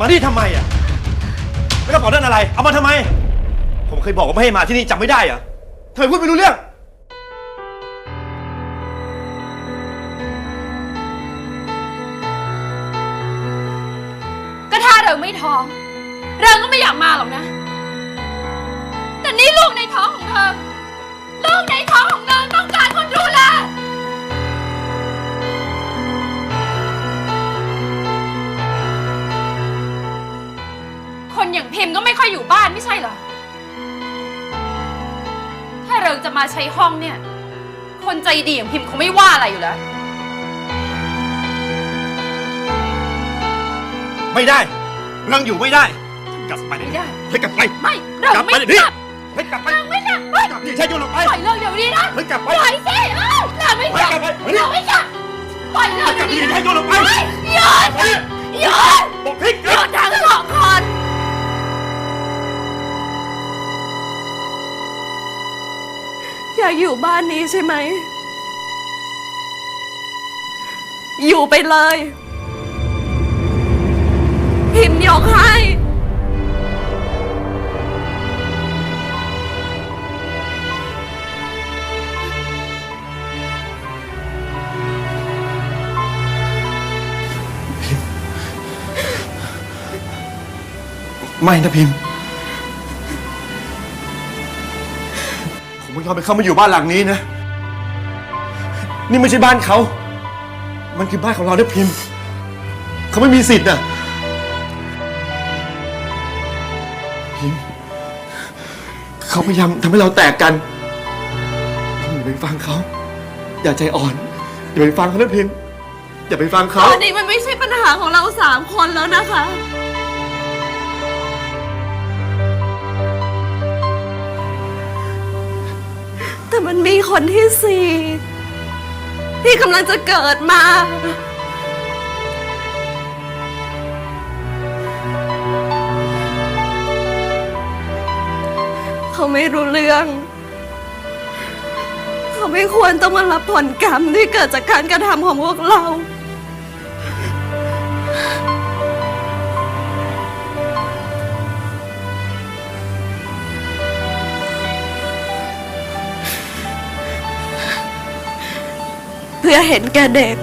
มาที่ทำไมอะแล้วกระเป๋านั่นอะไร เอามาทำไม ผมเคยบอกว่าไม่ให้มาที่นี่จำไม่ได้เหรอเธอพูดไม่รู้เรื่อง ก็ถ้าเราไม่ท้อง เราก็ไม่อยากมาหรอกนะ แต่นี่ลูกในท้องของเธอ อย่างพิมพ์ก็ไม่ค่อยอยู่บ้านไม่ใช่เหรอ ถ้าเราจะมาใช้ห้องเนี่ย คนใจดีอย่างพิมพ์คงไม่ว่าอะไรอยู่แล้ว ไม่ได้เรื่องอยู่ไม่ได้ กลับไปเลยไม่ได้ ให้กลับไปไม่เรากลับไม่ไปเดี๋ยวนี้กลับให้กลับไปเราไม่กลับเฮ้ยกลับดิใช่โยนลงไปปล่อยเลิกเดี๋ยวนี้นะ ให้กลับไป ปล่อยสิเอ้า อยากอยู่บ้านนี้ใช่ไหม อยู่ไปเลย พิมยกให้ไม่นะพิมพ์ ผมไม่ยอมไปเข้ามาอยู่บ้านหลังนี้นะ นี่ไม่ใช่บ้านเขา มันคือบ้านของเรานะพิมพ์ เขาไม่มีสิทธิ์นะพิมพ์เขาพยายามทำให้เราแตกกันพิมพ์อย่าไปฟังเขา อย่าใจอ่อน อย่าไปฟังเขานะพิมพ์อย่าไปฟังตเขา อนนี้มันไม่ใช่ปัญหาของเราสามคนแล้วนะคะ มันมีคนที่สี่ที่กำลังจะเกิดมา เขาไม่รู้เรื่อง เขาไม่ควรต้องมารับผลกรรมที่เกิดจากการกระทำของพวกเรา พื่อเห็นแก่เด็ก